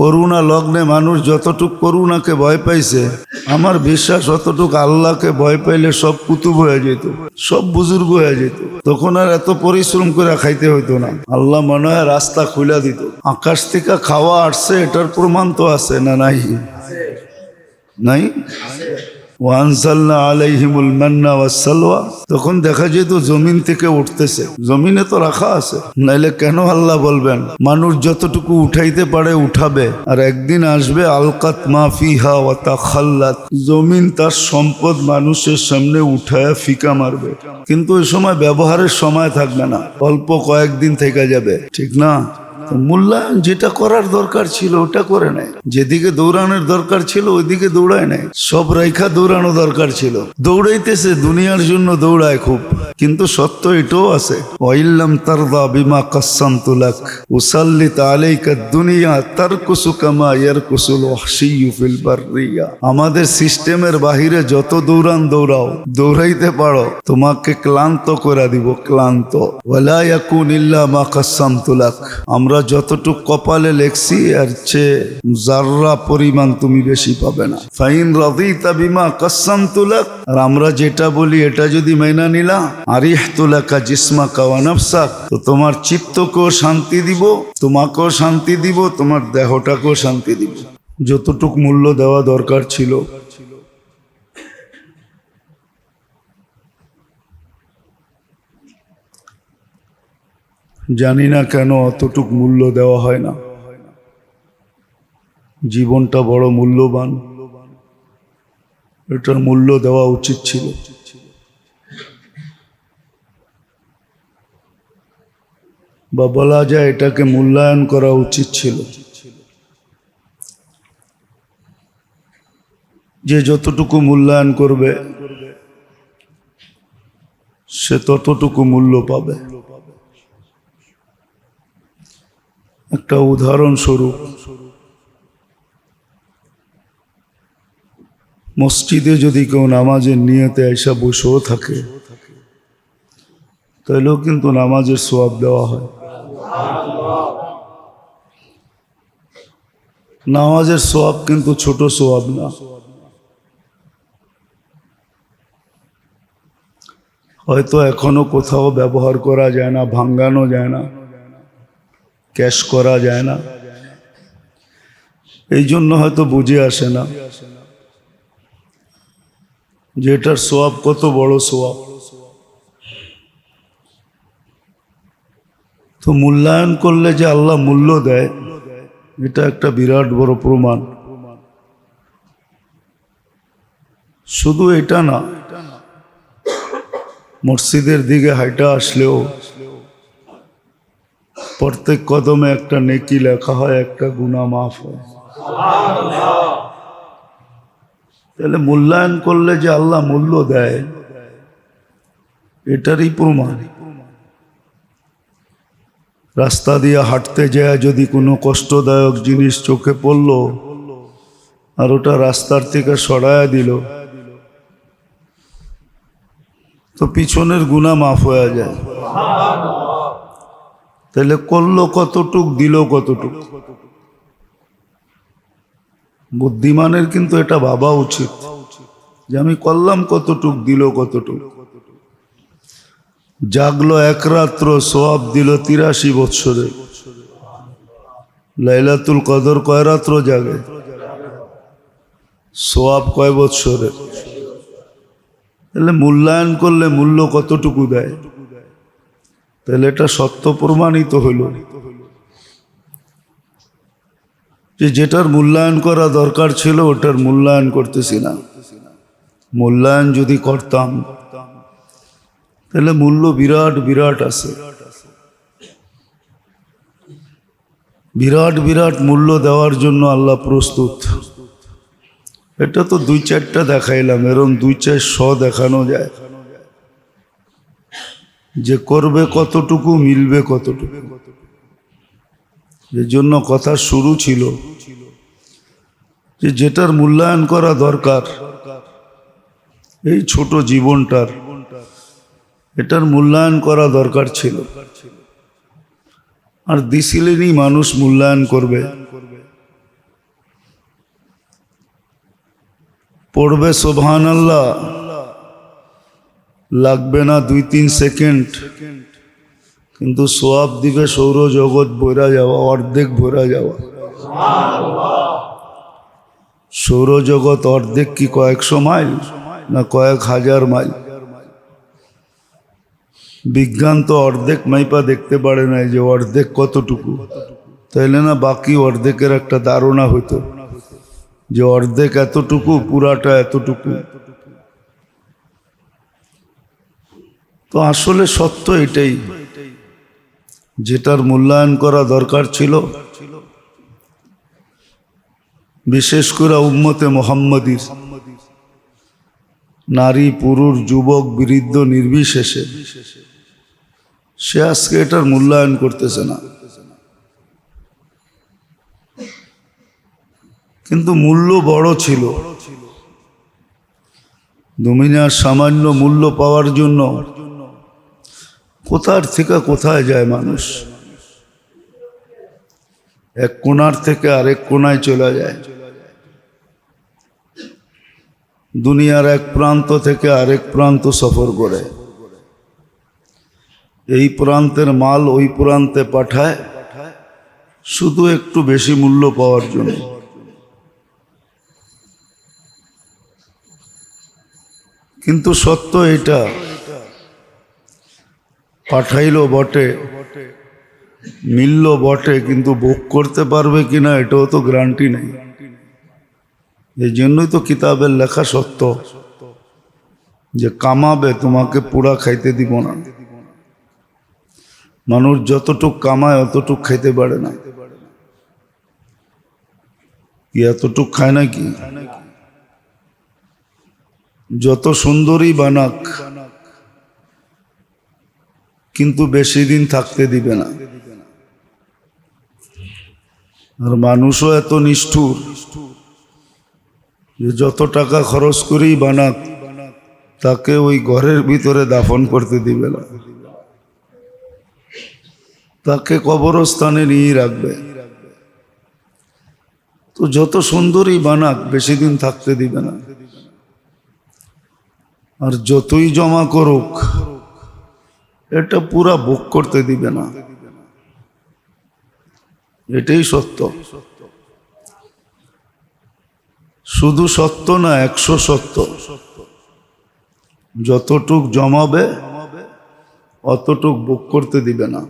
করুণা লগ্নে মানুষ যতটুক করুণাকে ভয় পাইছে, আমার বিশ্বাস অতটুক আল্লাহকে ভয় পাইলে সব কুতুব হয়ে যেত, সব বুজুর্গ হয়ে যেত। তখন আর এত পরিশ্রম করে খাইতে হইতো না। আল্লাহ মনে হয় রাস্তা খুলে দিত। আকাশ থেকে খাওয়া আসছে, এটার প্রমাণ তো আছে না নাই? নাই? ওয়ানসাল্লা আলাইহিমুল তখন দেখা যেত জমিন থেকে উঠতেছে। জমিনে তো রাখা আছে। নাইলে কেন আল্লাহ বলবেন? মানুষ যতটুকু উঠাইতে পারে উঠাবে। আর একদিন আসবে, আলকাত মাফিহা ওয়া তাখাল্লাত। জমিন তার সম্পদ মানুষের সামনে উঠায় ফিকা মারবে। কিন্তু ওই সময় ব্যবহারের সময় থাকবে না। অল্প কয়েকদিন থেকে যাবে। ঠিক না? মূল্যায়ন যেটা করার দরকার ছিল ওটা করে নেয়। যেদিকে দৌড়ানোর দরকার ছিল ওইদিকে দৌড়ায় নাই সব রেখা দৌড়ানো দরকার ছিল। দৌড়াইতেছে, দুনিয়ার জন্য দৌড়ায় খুব। কিন্তু সত্য এটাও আছে। বিমা তুলাক দুনিয়া তারকুসু কামা ইয়ারকুসুল ওয়াহশিয়্যু ফিল আমাদের সিস্টেমের বাহিরে যত দৌড়ান দৌড়াও। দৌড়াইতে পারো। তোমাকে ক্লান্ত করে দিব, ক্লান্ত। ওয়ালা ইয়াকুন ইল্লা মা তুলাক আমরা যতটুক কপালে লেখছি আর চেয়ে জাররা পরিমাণ তুমি বেশি পাবে না। ফাইন রাদিতা বিমা কাসাম তুলাক আর আমরা যেটা বলি, এটা যদি মেনা নিলা আরিহ তুলাকা জিসমাকা ওয়া নাফসাক, তো তোমার চিত্তকেও শান্তি দিব, তোমাকেও শান্তি দিব, তোমার দেহটাকেও শান্তি দিব। যতটুক মূল্য দেওয়া দরকার ছিল জানি না কেন অতটুক মূল্য দেওয়া হয় না। জীবনটা বড় মূল্যবান। এটার মূল্য দেওয়া উচিত ছিল। বা বলা যায় এটাকে মূল্যায়ন করা উচিত ছিল। যে যতটুকু মূল্যায়ন করবে, সে ততটুকু মূল্য পাবে। একটা উদাহরণস্বরূপ মসজিদে যদি কেউ নামাজের নিয়তে এসা বসেও থাকে তাহলেও কিন্তু নামাজের সোয়াব দেওয়া হয়। নামাজের সোয়াব কিন্তু ছোট সোয়াব না। হয়তো এখনও কোথাও ব্যবহার করা যায় না, ভাঙ্গানো যায় না। ক্যাশ করা যায় না। এই জন্য হয়তো বুঝে আসে না যে এটার সোয়াব কত বড় সোয়াব। তো মূল্যায়ন করলে যে আল্লাহ মূল্য দেয়, এটা একটা বিরাট বড় প্রমাণ। শুধু এটা না, মসজিদের দিকে হাইটা আসলেও প্রত্যেক কদমে একটা নেকি লেখা হয়, একটা গুণা মাফ হয়। তাহলে মূল্যায়ন করলে যে আল্লাহ মূল্য দেয়, এটারই প্রমাণ। রাস্তা দিয়ে হাঁটতে যায় যদি কোনো কষ্টদায়ক জিনিস চোখে পড়ল, আর ওটা রাস্তার থেকে সরায়া দিল, তো পিছনের গুণা মাফ হয়ে যায়। তাহলে করল কতটুক, দিল কতটুক? বুদ্ধিমানের কিন্তু এটা ভাবা উচিত যে আমি করলাম কতটুক, দিল কতটুক। জাগলো এক রাত্র, সোয়াব দিল তিরাশি বৎসরে। লাইলাতুল কদর কয় রাত্র জাগে? সোয়াব কয় বৎসরে। তাহলে মূল্যায়ন করলে মূল্য কতটুকু দেয়? তাহলে এটা সত্য প্রমাণিত হইল যে যেটার মূল্যায়ন করা দরকার ছিল, ওটার মূল্যায়ন করতেছি না। মূল্যায়ন যদি করতাম, তাহলে মূল্য বিরাট বিরাট আছে। বিরাট বিরাট মূল্য দেওয়ার জন্য আল্লাহ প্রস্তুত। এটা তো দুই চারটা দেখাইলাম, এরম দুই চার শ দেখানো যায়। যে করবে কতটুকু, মিলবে কতটুকু। এর জন্য কথা শুরু ছিল যে যেটার মূল্যায়ন করা দরকার, এই ছোট জীবনটার, এটার মূল্যায়ন করা দরকার ছিল। আর দিছিলেনই মানুষ মূল্যায়ন করবে। পড়বে সোভান আল্লাহ লাগবে না দুই, তিন সেকেন্ড। কিন্তু সোয়াব দিবে সৌরজগৎ বইরা যাওয়া, অর্ধেক ভরা যাওয়া। সৌরজগৎ অর্ধেক কি কয়েকশো মাইল না কয়েক হাজার মাইল? বিজ্ঞান তো অর্ধেক মাইপা দেখতে পারে নাই যে অর্ধেক কতটুকু? তাইলে না বাকি অর্ধেকের একটা ধারণা হতো যে অর্ধেক এতটুকু, পুরাটা এতটুকু। তো আসলে সত্য এটাই, যেটার মূল্যায়ন করা দরকার ছিল। বিশেষ করে উম্মতে মোহাম্মদীর। নারী, পুরুষ, যুবক, বৃদ্ধ, নির্বিশেষে। সে আজকে এটার মূল্যায়ন করতেছে না। কিন্তু মূল্য বড় ছিল। দুমিনার সামান্য মূল্য পাওয়ার জন্য কোথার থেকে কোথায় যায় মানুষ? এক কোনার থেকে আরেক কোনায় চলে যায়। দুনিয়ার এক প্রান্ত থেকে আরেক প্রান্ত সফর করে। এই প্রান্তের মাল ওই প্রান্তে পাঠায়, শুধু একটু বেশি মূল্য পাওয়ার জন্য। কিন্তু সত্য এটা পাঠাইলো বটে মিলল বটে, কিন্তু ভোগ করতে পারবে কিনা এটাও তো গ্যারান্টি নেই। এই জন্যই তো কিতাবের লেখা সত্য, যে কামাবে তোমাকে পুরা খাইতে দিব না। মানুষ যতটুক কামায় অতটুক খাইতে পারে না। এতটুক খায় নাকি? যত সুন্দরী বানাক কিন্তু বেশি দিন থাকতে দিবে না। আর মানুষও এত নিষ্ঠুর যে যত টাকা খরচ করেই বানাক, তাকে ওই ঘরের ভিতরে দাফন করতে দিবে না। তাকে কবরস্থানে নিয়ে রাখবে। তো যত সুন্দরই বানাক, বেশি দিন থাকতে দিবে না। আর যতই জমা করুক এটা পুরা বুক করতে দিবে না। এটাই সত্য। শুধু সত্য না, একশো সত্য। যতটুক জমাবে, অতটুক বুক করতে দিবে না।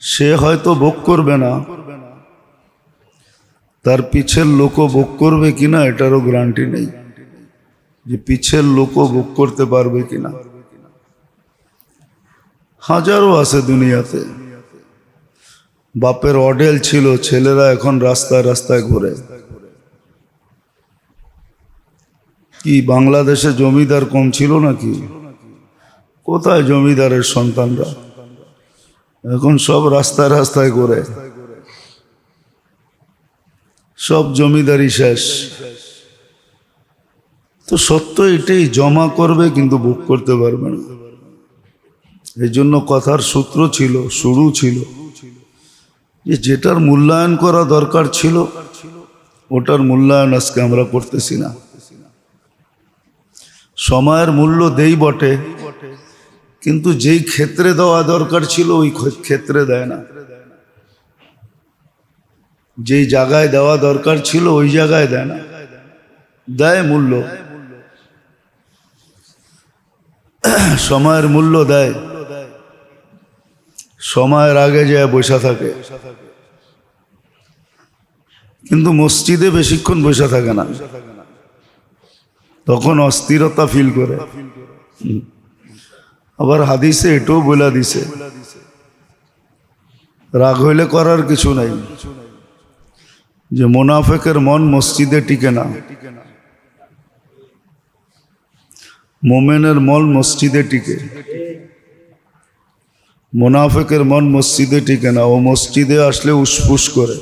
সে হয়তো ভোগ করবে না। তার পিছের লোকও ভোগ করবে কিনা, এটারও গ্যারান্টি নেই। যে পিছের লোকও ভোগ করতে পারবে কিনা। হাজারো আছে দুনিয়াতে। বাপের অডেল ছিল, ছেলেরা এখন রাস্তায় রাস্তায় ঘুরে। কি, বাংলাদেশে জমিদার কম ছিল নাকি? কোথায় জমিদারের সন্তানরা? এখন সব রাস্তায় রাস্তায় ঘুরে। সব জমিদারি শেষ। তো সত্য এটাই, জমা করবে কিন্তু বুক করতে পারবে না। এই জন্য কথার সূত্র ছিল, শুরু ছিল। যে যেটার মূল্যায়ন করা দরকার ছিল, ওটার মূল্যায়ন আজকে আমরা করতেছি না। সময়ের মূল্য দেই বটে, কিন্তু যেই ক্ষেত্রে দেওয়া দরকার ছিল, ওই ক্ষেত্রে দেয় না। যেই জায়গায় দেওয়া দরকার ছিল, ওই জায়গায় দেয় না। দেয় মূল্য। সময়ের মূল্য দেয়। সময়ের আগে যায় বসে থাকে। কিন্তু মসজিদে বেশিক্ষণ বসে থাকে না। তখন অস্থিরতা ফিল করে। আবার হাদিসে এটাও বলে দিছে। রাগ হইলে করার কিছু নাই। যে মোনাফেকের মন মসজিদে টিকে না। মোমেনের মন মসজিদে টিকে। মোনাফেকের মন মসজিদে টিকে না, ও মসজিদে আসলে উসফুস করে,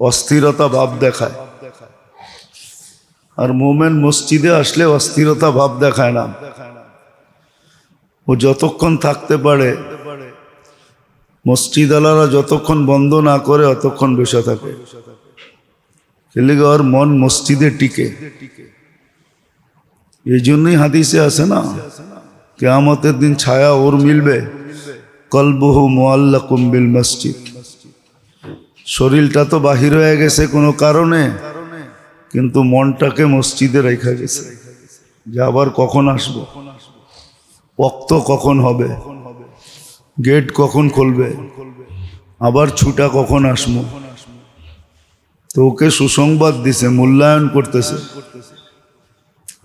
অস্থিরতা ভাব দেখায়। আর মোমেন মসজিদে আসলে অস্থিরতা ভাব দেখায় না। ও যতক্ষণ থাকতে পারে মসজিদ আলারা যতক্ষণ বন্ধ না করে, অতক্ষণ বসে থাকে। ওর মন মসজিদে টিকে। এই জন্যই হাদিসে আছে না, কেয়ামতের দিন ছায়া ওর মিলবে। কলবহু মোয়াল্লা কুম্বিল মসজিদ। শরীরটা তো বাহির হয়ে গেছে কোনো কারণে, কিন্তু মনটাকে মসজিদে রেখা গেছে। যে আবার কখন আসব? ওক্ত কখন হবে? গেট কখন খুলবে? আবার ছুটা কখন আসব? তো ওকে সুসংবাদ দিছে, মূল্যায়ন করতেছে।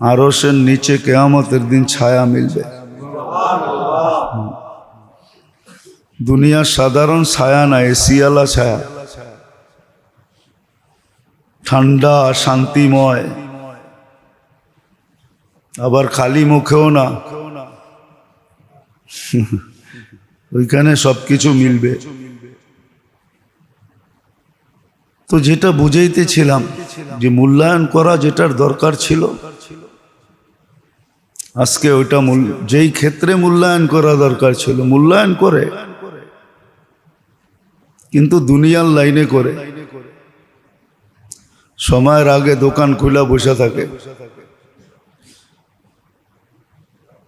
আরসের নিচে কেয়ামতের দিন ছায়া মিলবে। দুনিয়ার সাধারণ ছায়া না এসিয়ালা ছায়া। ঠান্ডা, শান্তিময়। আবার খালি মুখেও না। ওইখানে সবকিছু মিলবে। তো যেটা বুঝাইতেছিলাম যে মূল্যায়ন করা যেটার দরকার ছিল, আজকে ওইটা যেই ক্ষেত্রে মূল্যায়ন করা দরকার ছিল, মূল্যায়ন করে কিন্তু দুনিয়ার লাইনে করে সময়ের আগে দোকান খোলা বসে থাকে।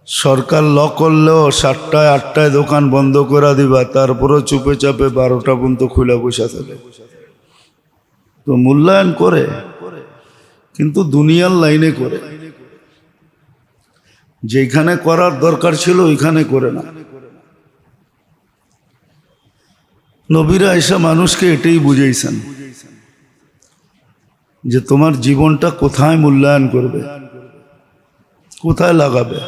সরকার ল করলেও সাতটায় আটটায় দোকান বন্ধ করে দিবা, তারপরেও চুপে চাপে বারোটা পর্যন্ত খোলা বসে থাকে। তো মূল্যায়ন করে, কিন্তু দুনিয়ার লাইনে করে। যেখানে করার দরকার ছিল ওইখানে করে না। নবীরা এসা মানুষকে এটাই বুঝাইছেন যে তোমার জীবনটা কোথায় মূল্যায়ন করবে? কোথায় লাগাবে?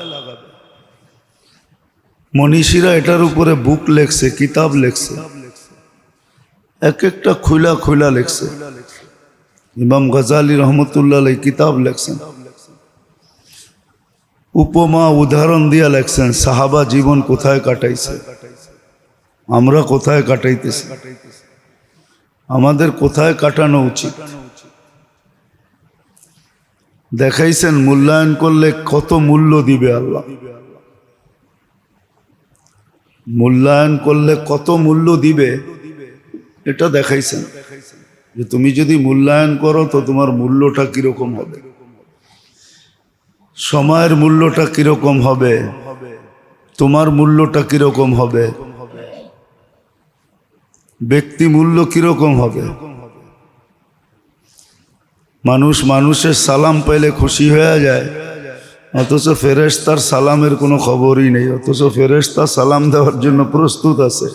মনীষীরা এটার উপরে বুক লেখছে, কিতাব লেখছে, এক একটা খুলা খুলা লেখছে। ইমাম গজালি রহমতুল্লাহ কিতাব লেখছেন। উপমা, উদাহরণ দিয়া লেখছেন, সাহাবা জীবন কোথায় কাটাইছে? আমরা কোথায় কাটাইতেছি? আমাদের কোথায় কাটানো উচিত? দেখাইছেন, মূল্যায়ন করলে কত মূল্য দিবে আল্লাহ? মূল্যায়ন করলে কত মূল্য দিবে? এটা দেখাইছেন। যে তুমি যদি মূল্যায়ন করো, তো তোমার মূল্যটা কীরকম হবে? সময়ের মূল্যটা কীরকম হবে? তোমার মূল্যটা কীরকম হবে? ব্যক্তি মূল্য কীরকম হবে? মানুষ মানুষের সালাম পাইলে খুশি হয়ে যায়। অথচ ফেরেশতার সালামের কোনো খবরই নেই। অথচ ফেরেশতা সালাম দেওয়ার জন্য প্রস্তুত আছে।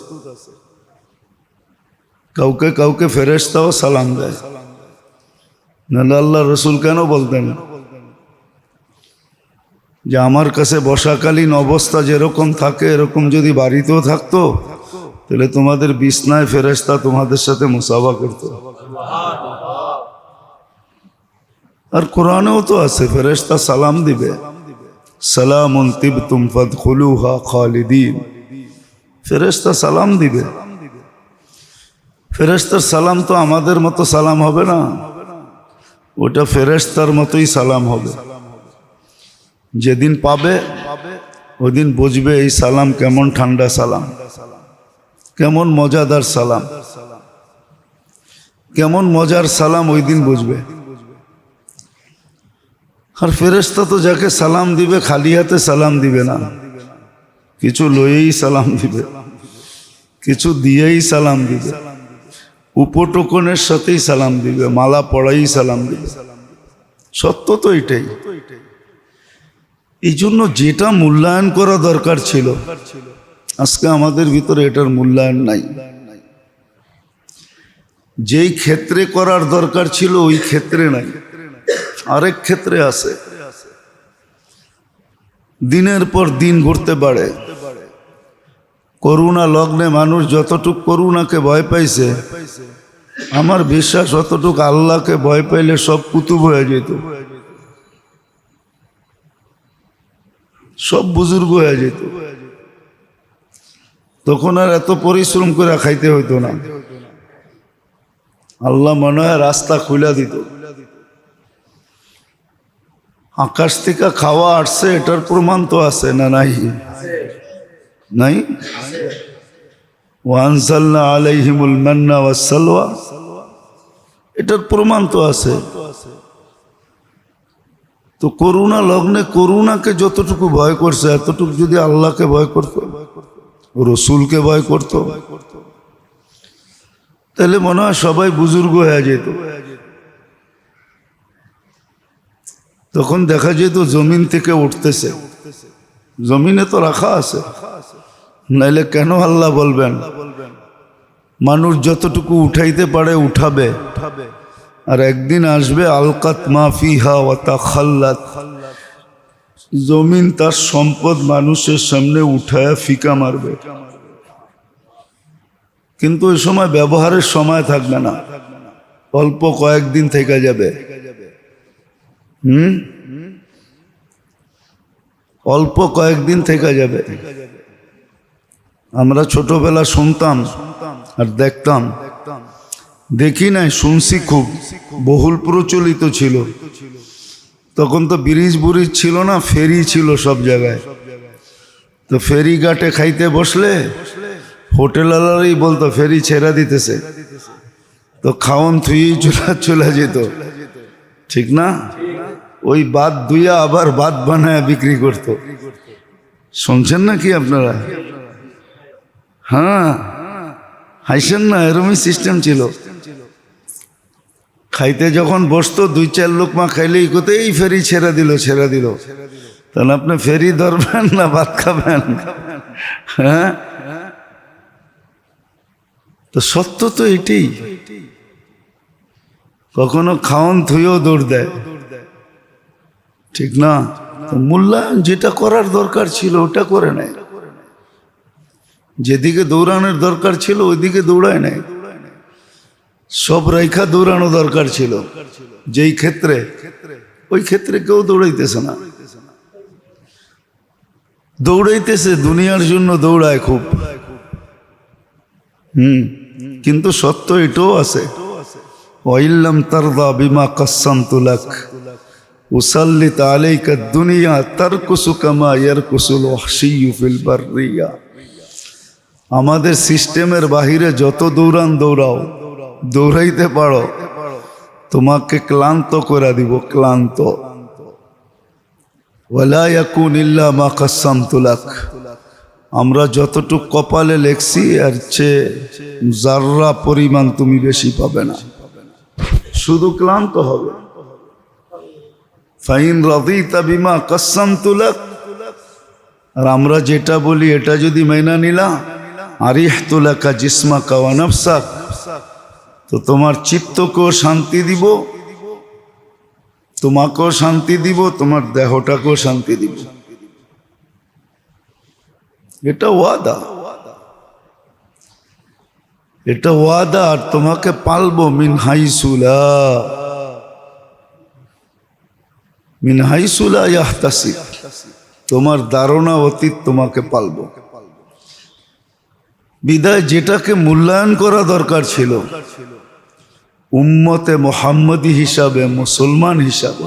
কাউকে কাউকে ফেরেশতাও সালাম দেয়। নাহলে আল্লাহ রসুল কেন বলতেন? যে আমার কাছে বর্ষাকালীন অবস্থা যেরকম থাকে, এরকম যদি বাড়িতেও থাকতো তাহলে তোমাদের বিছনায় ফেরেশতা তোমাদের সাথে মুসাফা করতো। আর কোরআনেও তো আছে, ফেরেশতা সালাম দিবে। সালামুন তিবতুম ফাদখুলুহা খালিদিন। ফেরেশতা সালাম দিবে। ফেরেশতার সালাম তো আমাদের মতো সালাম হবে না। ওটা ফেরেশতার মতোই সালাম হবে। যেদিন পাবে, ওদিন বুঝবে এই সালাম কেমন ঠান্ডা সালাম। কেমন মজাদার সালাম। কেমন মজার সালাম ওই দিন বুঝবে। আর ফেরেস্তা তো যাকে সালাম দিবে, খালি হাতে সালাম দিবে না। কিছু লয়েই সালাম দিবে, কিছু দিয়েই সালাম দিবে। উপটোকনের সাথেই সালাম দিবে, মালা পড়াই সালাম দিবে। সত্য তো এটাই। এই জন্য যেটা মূল্যায়ন করা দরকার ছিল আজকে আমাদের ভিতরে এটার মূল্যায়ন নাই। যেই ক্ষেত্রে করার দরকার ছিল, ওই ক্ষেত্রে নাই। আরেক ক্ষেত্রে আছে। দিনের পর দিন ঘুরতে পারে করুণা লগ্নে মানুষ যতটুক করুণাকে ভয় পাইছে, আমার বিশ্বাস অতটুক আল্লাহকে ভয় পাইলে সব কুতুব হয়ে যেত। সব বুজুর্গ হয়ে যেত। তখন আর এত পরিশ্রম করে খাইতে হইতো না। আল্লাহ মনে হয় রাস্তা খুলে দিত। আকাশ থেকে খাওয়া আসছে, এটার প্রমাণ তো আছে না নাই? নাই? ওয়ানসাল্লা আলাইহিমুল মান্না ওয়াসালওয়া এটার প্রমাণ তো আছে। তো করুণা, লগ্নে করুণাকে যতটুকু ভয় করছে, এতটুকু যদি আল্লাহকে ভয় করতো। রসুলকে ভয় করতো। তাহলে মনে হয় সবাই বুজুর্গ হয়ে যেত। তখন দেখা যেত জমিন থেকে উঠতেছে। জমিনে তো রাখা আছে। নাইলে কেন আল্লাহ বলবেন? মানুষ যতটুকু উঠাইতে পারে উঠাবে। আর একদিন আসবে, আলকাত মাফিহা ওয়াতা খাল্লাত জমিন তার সম্পদ মানুষের সামনে উঠায় ফিকা মারবে। কিন্তু ওই সময় ব্যবহারের সময় থাকবে না। অল্প কয়েকদিন থেকে যাবে। হুম? অল্প কয়েকদিন থেকে যাবে। আমরা ছোটবেলা শুনতাম আর দেখতাম। দেখি নাই, শুনছি খুব। বহুল প্রচলিত ছিল। তখন তো ব্রিজ বুরিজ ছিল না, ফেরি ছিল সব জায়গায়। তো ফেরি ঘাটে খাইতে বসলে হোটেলওয়ালারই বলতো, ফেরি ছেড়া দিতেছে। তো খাওন থুয়েই চলে চলে যেত। ঠিক না? ওই বাদ দুইয়া আবার বাদ বানায় বিক্রি করতো। শুনছেন না কি আপনারা? হ্যাঁ হাইছেন না, এরমই সিস্টেম ছিল। খাইতে যখন বসতো, দুই চার লোক মা খাইলেই কোথায় ফেরি ছেড়ে দিল ছেড়ে দিল। তাহলে আপনি ফেরি ধরবেন না ভাত খাবেন? হ্যাঁ? তো সত্য তো এটাই। কখনো খাওন থুয়েও দৌড় দেয়। ঠিক না? মূল্যায়ন যেটা করার দরকার ছিল ওটা করে নেয়। যেদিকে দৌড়ানোর দরকার ছিল, ওইদিকে দৌড়ায় নাই সব রেখা দৌড়ানো দরকার ছিল। যেই ক্ষেত্রে, ওই ক্ষেত্রে কেউ দৌড়াইতেছে না। দৌড়াইতেছে, দুনিয়ার জন্য দৌড়ায় খুব। হুম, কিন্তু সত্য এটাও আছে। ওয়াইল্লাম তারদা বিমা কাসাম তুলাক উসাল্লিত আলাইকা দুনিয়া তারকুসু কামা ইয়ারকুসুল ওয়াহশিয়্যু ফিল বাররিয়া। আমাদের সিস্টেমের বাহিরে যত দৌড়ান দৌড়াও। দৌড়াইতে পারো। তোমাকে ক্লান্ত করে দিব, ক্লান্ত। আমরা যতটুক কপালে লেখছি আর চেয়ে জাররা পরিমাণ তুমি বেশি পাবে না। শুধু ক্লান্ত হবে। ফাইন রাদিতা বিমা কাসামতু লাক। আর আমরা যেটা বলি, এটা যদি মেনা নিলা আরিহ তুলাকা জিসমা কাওয়া নফসাক। তো তোমার চিত্তকেও শান্তি দিব, তোমাকেও শান্তি দিব, তোমার দেহটাকেও শান্তি দিব। এটা ওয়াদা। এটা ওয়াদা, আর তোমাকে পালবো মিন হাইসুলা। মিন হাইসুলা ইয়াহতাসি তোমার ধারণা অতীত তোমাকে পালবো। বিদায় যেটাকে মূল্যায়ন করা দরকার ছিল। উম্মতে মোহাম্মদী হিসাবে, মুসলমান হিসাবে।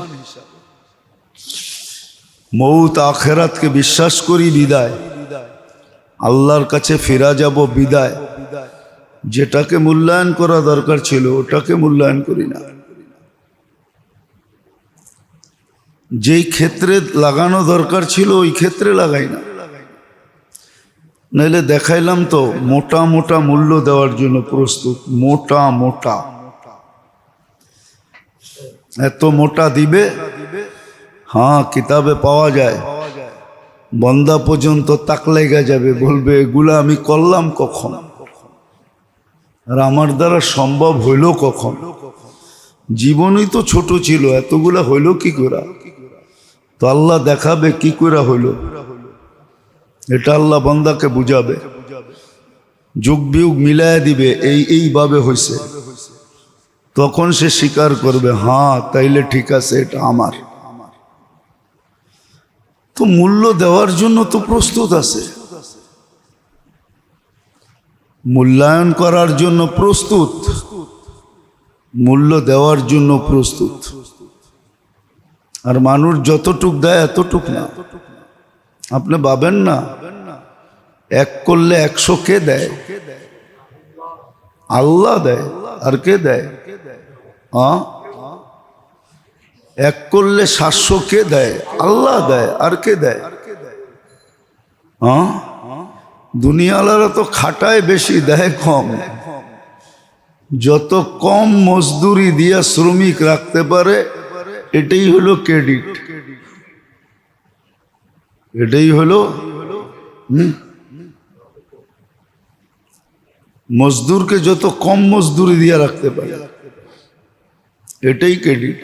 মৌত আখেরাতকে বিশ্বাস করি বিদায়। আল্লাহর কাছে ফেরা যাব বিদায়। যেটাকে মূল্যায়ন করা দরকার ছিল, ওটাকে মূল্যায়ন করি না। যেই ক্ষেত্রে লাগানো দরকার ছিল, ওই ক্ষেত্রে লাগাই না। নাইলে দেখাইলাম তো মোটা মোটা মূল্য দেওয়ার জন্য প্রস্তুত, মোটা মোটা। এত মোটা দিবে? হ্যাঁ কিতাবে পাওয়া যায়। বন্দা পর্যন্ত তাক লেগে যাবে, বলবে, এগুলা আমি করলাম কখন? আর আমার দ্বারা সম্ভব হইল কখন? জীবনই তো ছোট ছিল, এতগুলা হইল কি করে? তো আল্লাহ দেখাবে কি করে হইল? এটা আল্লাহ বন্দাকে বুঝাবে। যুগ বিয়োগ মিলায় দিবে, এই এইভাবে হয়েছে তখন সে স্বীকার করবে হ্যাঁ তাইলে ঠিক আছে, এটা আমার। তো মূল্য দেওয়ার জন্য তো প্রস্তুত আছে। মূল্যায়ন করার জন্য প্রস্তুত। মূল্য দেওয়ার জন্য প্রস্তুত। আর মানুষ যতটুক দেয় এতটুক না। আপনি ভাবেন না? এক করলে একশো কে দেয়? আল্লাহ দেয়। আর কে দেয়? এক করলে সাতশো কে দেয়? আল্লাহ দেয়। আর কে দেয়? দুনিয়ালারা তো খাটায় বেশি, দেয় কম। যত কম মজদুরি দিয়া শ্রমিক রাখতে পারে, এটাই হলো ক্রেডিট। এটাই হলো মজদুরকে যত কম মজদুরি দিয়ে রাখতে পারে, এটাই ক্রেডিট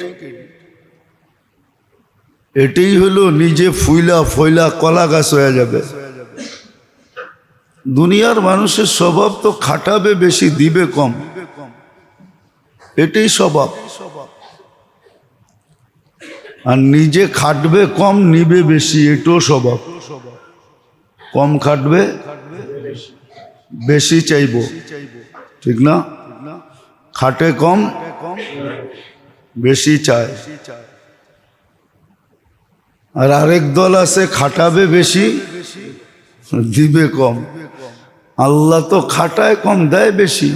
এটাই হলো নিজে ফুইলা ফয়লা কলা গাছ হয়ে যাবে। দুনিয়ার মানুষের স্বভাব তো খাটাবে বেশি, দিবে কম। এটাই স্বভাব। আর নিজে খাটবে, কম নিবে বেশি, এটাও স্বভাব। কম খাটবে, বেশি চাইব। ঠিক না? খাটে কম, বেশি চায়। আর আরেক দল আছে, খাটাবে বেশি, দিবে কম। আল্লাহ তো খাটায় কম, দেয় বেশি।